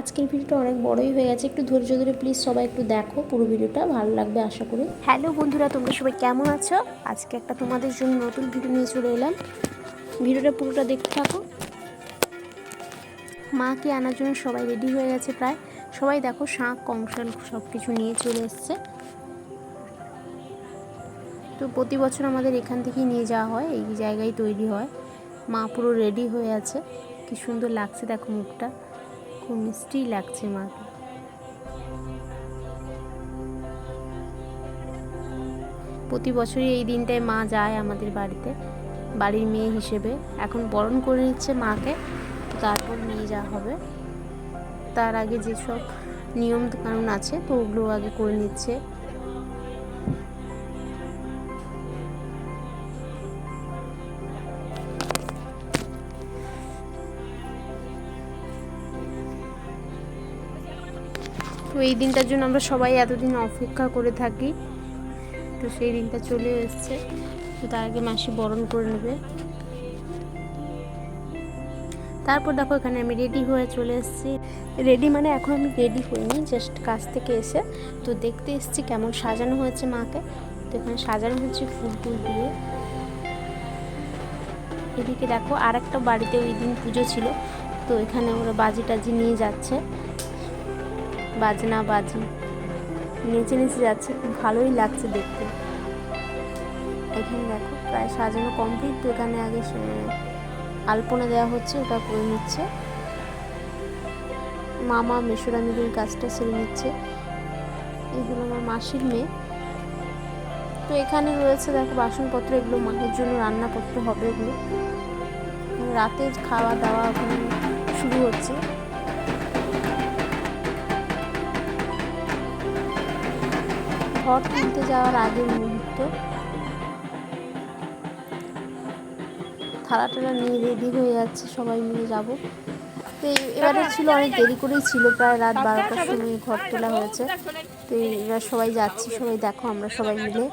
আজকের ভিডিওটা অনেক বড়ই হয়ে গেছে। একটু ধৈর্য ধরে প্লিজ সবাই একটু দেখো, পুরো ভিডিওটা ভালো লাগবে আশা করি। হ্যালো বন্ধুরা, তোমরা সবাই কেমন আছো? আজকে একটা তোমাদের জন্য নতুন ভিডিও নিয়ে চলে এলাম। ভিডিওটা পুরোটা দেখতে থাকো। মাকে আনার জন্য সবাই রেডি হয়ে গেছে প্রায়। সবাই দেখো শাঁখ, কংসাল সব কিছু নিয়ে চলে এসছে। তো প্রতি বছর আমাদের এখান থেকেই নিয়ে যাওয়া হয়, এই জায়গায় তৈরি হয়। মা পুরো রেডি হয়ে আছে। কি সুন্দর লাগছে দেখো মুখটা। খুব মিষ্টি লাগছে মাকে প্রতি বছরই এই দিনটায় মা যায় আমাদের বাড়িতে, বাড়ির মেয়ে হিসেবে। এখন বরণ করে নিচ্ছে মাকে, তারপর নিয়ে যাওয়া হবে। তার আগে যেসব নিয়ম কানুন আছে, তো ওগুলো আগে করে নিচ্ছে। এই দিনটার জন্য আমরা সবাই এতদিন অপেক্ষা করে থাকি। তো সেই দিনটা চলে এসছে। তো তার আগে মাসি বরণ করে নেবে। তারপর দেখো এখানে আমি রেডি হয়ে চলে এসেছি। রেডি মানে এখন আমি রেডি হইনি জাস্ট কাছ থেকে এসে। তো দেখতে এসেছি কেমন সাজানো হয়েছে মাকে। তো এখানে সাজানো হচ্ছে ফুল ফুল দিয়ে। এদিকে দেখো আর একটা বাড়িতে ওই দিন পুজো ছিল। তো এখানে ওরা বাজি টাজি নিয়ে যাচ্ছে। বাজনা বাজি। নেচে নেচে যাচ্ছে খুব ভালোই লাগছে দেখতে। এখানে দেখো, প্রায় সাজানো কমপ্লিট তো এখানে আগে আলপনা দেওয়া হচ্ছে, ওটা করে নিচ্ছে। মামা মেশোরা মিলে কাজটা সেরে নিচ্ছে। এগুলো আমার মাসির মেয়ে। তো এখানে রয়েছে, দেখো, বাসনপত্র এগুলো, মায়ের জন্য রান্না করতে হবে এগুলো। রাতে খাওয়া দাওয়া ওখানে শুরু হচ্ছে। ঘর তুলতে যাওয়ার আগের মুহূর্ত। থালা টালা নিয়ে রেডি হয়ে যাচ্ছে সবাই মিলে যাব। তো এবারে ছিল অনেক দেরি করেই ছিল, প্রায় রাত বারোটার সময় ঘর তোলা হয়েছে। তো এবার সবাই যাচ্ছি, সবাই দেখো আমরা সবাই মিলে।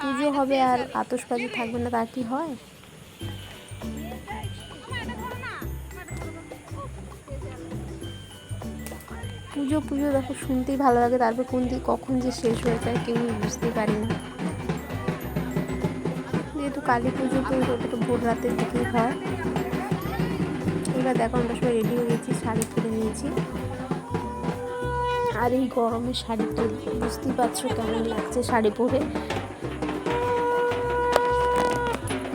পুজো হবে আর আতসবাজি থাকবে না, তা কি হয়? পুজো পুজো দেখো, শুনতেই ভালো লাগে। তারপর কোন দিক, কখন যে শেষ হয়ে যায়, কেউ বুঝতে পারি না। যেহেতু কালী পুজো, তো ওটা তো ভোর রাতের দিকেই হয়। এবার দেখো, আমরা সবাই রেডি হয়ে গেছি, শাড়ি পরে নিয়েছি। আর এই গরমে শাড়ি তো বুঝতেই পারছ কেমন লাগছে শাড়ি পরে।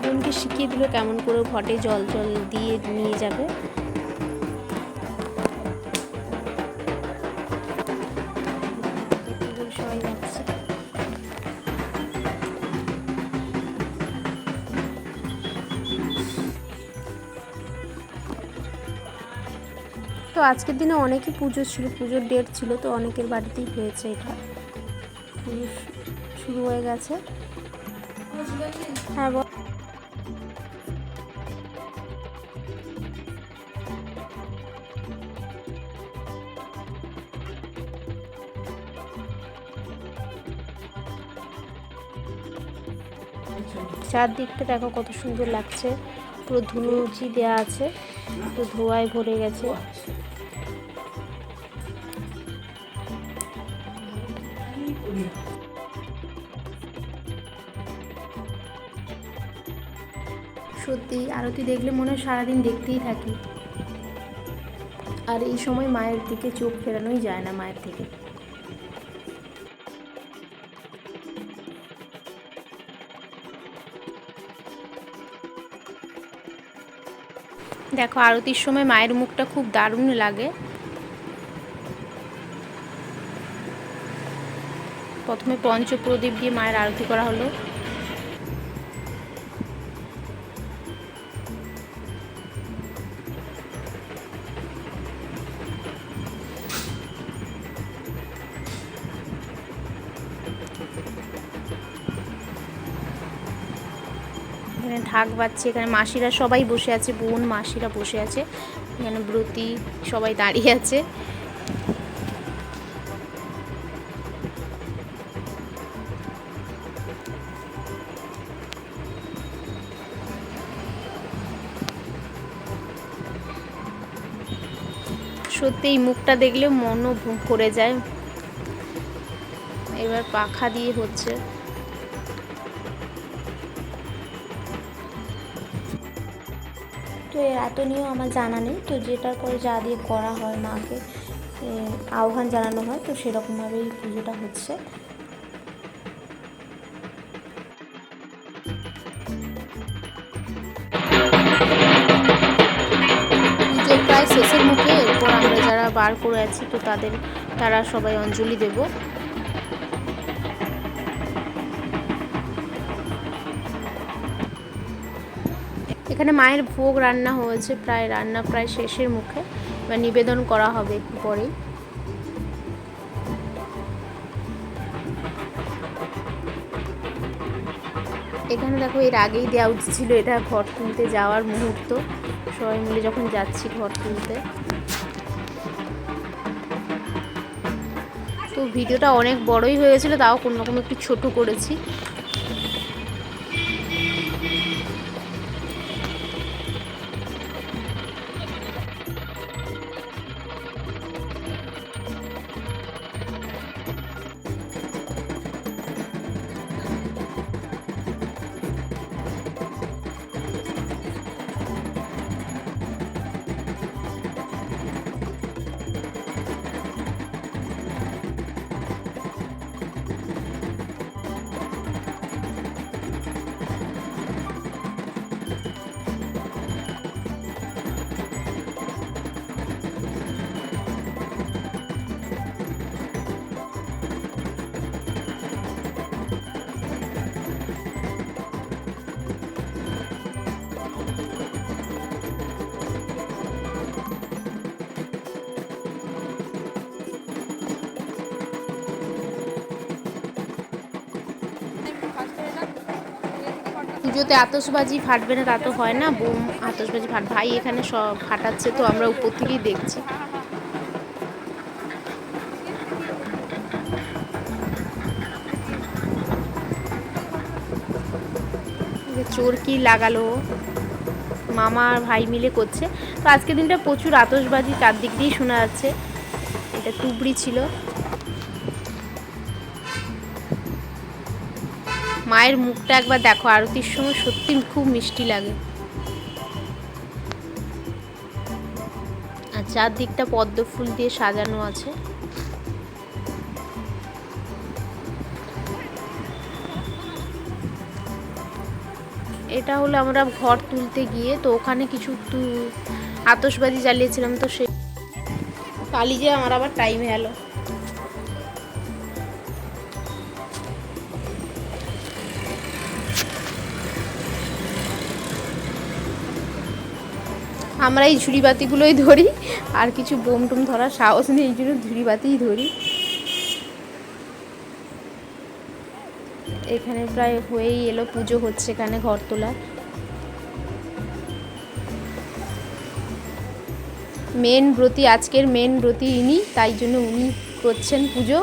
বোনকে শিখিয়ে দিল কেমন করে ঘটে জল জল দিয়ে নিয়ে যাবে। তো আজকের দিনে অনেকই পুজো ছিল, পুজোর ডেট ছিল, তো অনেকের বাড়িতেই হয়েছে এটা। পুজো শুরু হয়ে গেছে। হ্যাঁ চারদিকটা দেখো কত সুন্দর লাগছে। পুরো ধুনুচি দেওয়া আছে পুরো ধোয়ায় ভরে গেছে। সত্যি আরতি দেখলে মনে হয় সারাদিন দেখতেই থাকি। আর এই সময় মায়ের দিকে চোখ ফেরানোই যায় না, মায়ের থেকে। দেখো, আরতির সময় মায়ের মুখটা খুব দারুণ লাগে। প্রথমে পঞ্চপ্রদীপ দিয়ে মায়ের আরতি করা হলো। ঢাক বাজছে, এখানে মাসিরা সবাই বসে আছে, বোন, মাসিরা বসে আছে, এখানে ব্রতি সবাই দাঁড়িয়ে আছে। সত্যি এই মুখটা দেখলে মনও করে যায়। এবার পাখা দিয়ে হচ্ছে। এর এত নিয়েও আমার জানা নেই। তো যেটার পরে যা দিয়ে করা হয় মাকে আহ্বান জানানো হয়, তো সেরকমভাবেই পুজোটা হচ্ছে। প্রায় শেষের মুখে এরপর আমরা যারা বার করে আছি, তো তাদের, তারা সবাই অঞ্জলি দেব। এখানে মায়ের ভোগ রান্না হয়েছে প্রায়, রান্না প্রায় শেষের মুখে। বা নিবেদন করা হবে একটু পরেই। এখানে দেখো, এর আগেই দেওয়া উচিত ছিল এটা ঘর তুলতে যাওয়ার মুহূর্ত। সবাই মিলে যখন যাচ্ছি ঘর তুলতে। তো ভিডিওটা অনেক বড়ই হয়ে গেছিল তাও কোনো রকম একটু ছোট করেছি। পুজোতে আতসবাজি ফাটবে না, তা তো হয় না। বোম আতসবাজি ফাট ভাই এখানে সব ফাটাচ্ছে তো, আমরা উপর থেকেই দেখছি। চোর কি লাগালো? মামা আর ভাই মিলে করছে। তো আজকের দিনটা প্রচুর আতসবাজি চারদিক দিয়েই শোনা যাচ্ছে। এটা তুবড়ি ছিল। মায়ের মুখটা একবার দেখো, আরতির সময় সত্যি খুব মিষ্টি লাগে। আর চারদিকটা পদ্ম ফুল দিয়ে সাজানো আছে। এটা হলো আমরা ঘর তুলতে গিয়ে, তো ওখানে কিছু আতশবাজি জ্বালিয়েছিলাম, তো সে কালি যে আমার আবার টাইম গেল আমরা এই ঝুড়ি বাতিগুলোই ধরি, আর কিছু বোম টোম ধরার সাহস নেই, এই জন্য ঝুড়ি বাতিই ধরি। এখানে প্রায় হয়েই এলো, পুজো হচ্ছে এখানে ঘর তোলা মেন ব্রতী, আজকের মেন ব্রতী ইনি, তাই জন্য উনি করছেন পুজো।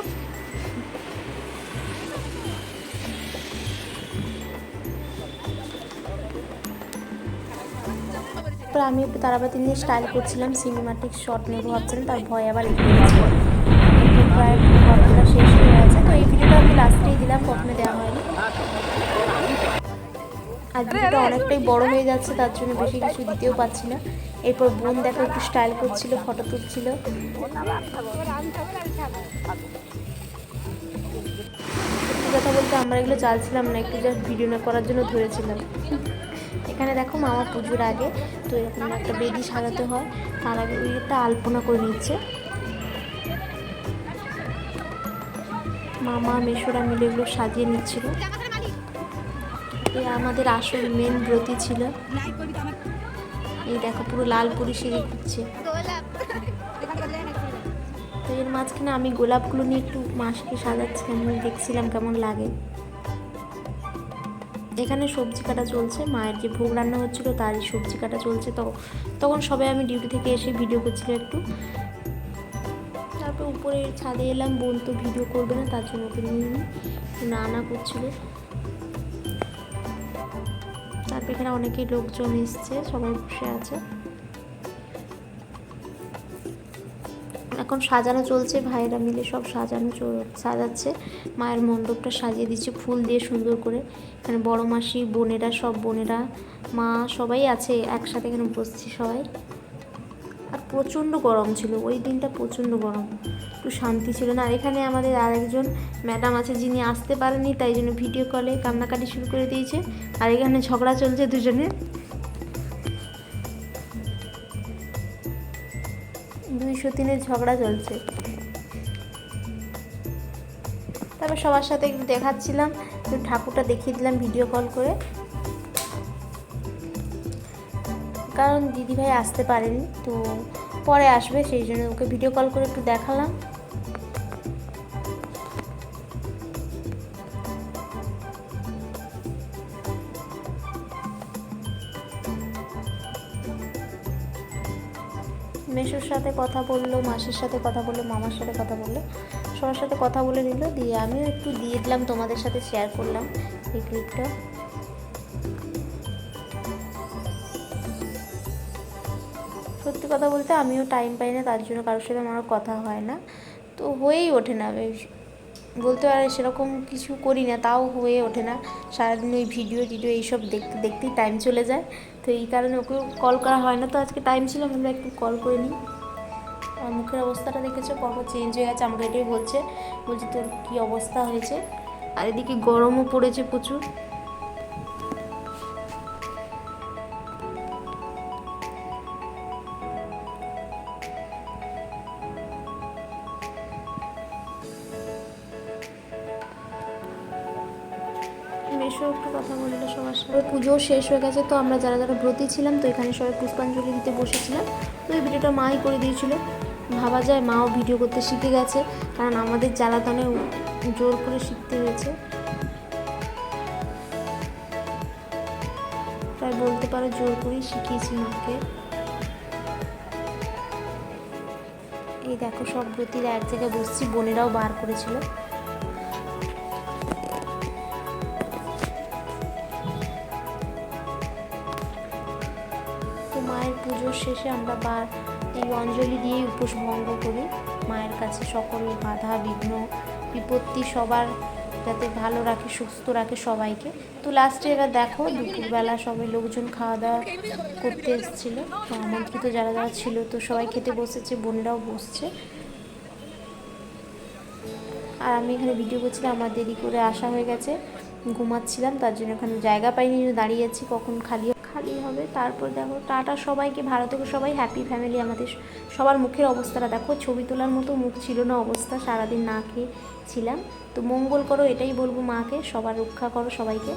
তারপর আমি একটু তারাবাতি নিয়ে স্টাইল করছিলাম সিনেমাটিক শট নেব ভাবছিলাম তার ভয় আবার গেছে প্রায় ঘটনা শেষ হয়ে গেছে। তো এই ভিডিওটা আমি লাস্টেই দিলাম প্রথমে দেওয়া হয়নি। আর ভিডিওটা অনেকটাই বড় হয়ে যাচ্ছে তার জন্য বেশি কিছু দিতেও পারছি না। এরপর বোন দেখো একটু স্টাইল করছিল ফটো তুলছিল। কথা বলতে আমরা এগুলো চালছিলাম না একটু জাস্ট ভিডিও না করার জন্য ধরেছিলাম। এখানে দেখো মামা পুজোর আগে তো এরকম একটা বেদি সাজাতে হয়। তার আগে ওই একটা আলপনা করে নিচ্ছে। মামা, মেশোরা মিলে এগুলো সাজিয়ে নিচ্ছিল। আমাদের আসল মেন ব্রতি ছিল। এই দেখো পুরো লাল পুরি সেরে ঘুরছে তো এর মাঝখানে আমি গোলাপগুলো নিয়ে একটু মাসকে সাজাচ্ছিলাম দেখছিলাম কেমন লাগে। এখানে সবজি কাটা চলছে, মায়ের যে ভোগ রান্না হচ্ছিল, তারই সবজি কাটা চলছে। তো তখন সবাই আমি ডিউটি থেকে এসে ভিডিও করছিল একটু। তারপর উপরে ছাদে এলাম, বোন তো ভিডিও করবে না, তার জন্য ওকে নিয়ে না না করছিল। তারপর এখানে অনেকেই লোকজন এসছে, সবাই বসে আছে। এখন সাজানো চলছে, ভাইয়েরা মিলে সব সাজানো সাজাচ্ছে। মায়ের মণ্ডপটা সাজিয়ে দিচ্ছে ফুল দিয়ে সুন্দর করে। এখানে বড় মাসি, বোনেরা, সব বোনেরা, মা সবাই আছে, একসাথে এখানে বসছি সবাই। আর প্রচণ্ড গরম ছিল, ওই দিনটা প্রচণ্ড গরম। একটু শান্তি ছিল না। আর এখানে আমাদের আরেকজন ম্যাডাম আছে যিনি আসতে পারেনি তাই জন্য ভিডিও কলে কান্নাকাটি শুরু করে দিয়েছে। আর এখানে ঝগড়া চলছে দুজনে দুইশো ঝগড়া চলছে। তারপর সবার সাথে একটু দেখাচ্ছিলাম, একটু ঠাকুরটা দেখিয়ে দিলাম ভিডিও কল করে। কারণ দিদিভাই আসতে পারেনি, তো পরে আসবে, সেই জন্য ওকে ভিডিও কল করে একটু দেখালাম। সাথে কথা বলল, মাসির সাথে কথা বলল, মামার সাথে কথা বলল। সবার সাথে কথা বলে নিল, দিয়ে আমিও একটু দিয়ে দিলাম, তোমাদের সাথে শেয়ার করলাম এই ক্লিপটা সত্যি কথা বলতে আমিও টাইম পাই না, তার জন্য কারোর সাথে আমার কথা হয় না। তো হয়েই ওঠে না বলতে পারে সেরকম কিছু করি না, তাও হয়ে ওঠে না। সারাদিন ওই ভিডিও টিডিও এইসব দেখতে, দেখতেই টাইম চলে যায়। তো এই কারণে ওকে কল করা হয় না, তো আজকে টাইম ছিল, আমরা একটু কল করে নিই। আর মুখের অবস্থাটা দেখেছ? পরপর চেঞ্জ হয়ে গেছে আমাকে এটাই বলছে বলছি তোর কী অবস্থা হয়েছে? আর এদিকে গরমও পড়েছে প্রচুর। একটু কথা বলল সবার সাথে। পুজো শেষ হয়ে গেছে তো আমরা যারা যারা ব্রতী ছিলাম তো এখানে সবাই পুষ্পাঞ্জলি দিতে বসেছিলাম। তো এই ভিডিওটা মাই করে দিয়েছিল। ভাবা যায়, মাও ভিডিও করতে শিখে গেছে, কারণ আমাদের জ্বালাতনে জোর করে শিখতে হয়েছে। তাই বলতে পারো জোর করেই শিখিয়েছি মাকে। এই দেখো, সব ব্রতীরা এক জায়গায় বসছি, বোনেরাও বার করেছিল। তো মায়ের পুজোর শেষে আমরা বা এই অঞ্জলি দিয়েই উপোস ভঙ্গ করি। মায়ের কাছে সকল বাধা, বিঘ্ন, বিপত্তি সবার যাতে ভালো রাখে, সুস্থ রাখে সবাইকে। তো লাস্টে এবার দেখো দুপুরবেলা সবাই লোকজন খাওয়া দাওয়া করতে এসেছিল। তো আমন্ত্রিত যারা যারা ছিল, তো সবাই খেতে বসেছে, বোনরাও বসছে। আর আমি এখানে ভিডিও করছিলাম, আমার দেরি করে আসা হয়ে গেছে। ঘুমাচ্ছিলাম, তার জন্য এখানে জায়গা পাইনি দাঁড়িয়ে আছি কখন খালি খালি হবে। তারপর দেখো, টাটা সবাইকে, ভালো থেকে সবাই হ্যাপি ফ্যামিলি আমাদের সবার মুখের অবস্থাটা দেখো। ছবি তোলার মতো মুখ ছিল না অবস্থা, সারাদিন না খেয়ে ছিলাম তো মঙ্গল করো, এটাই বলব মাকে, সবার রক্ষা করো সবাইকে।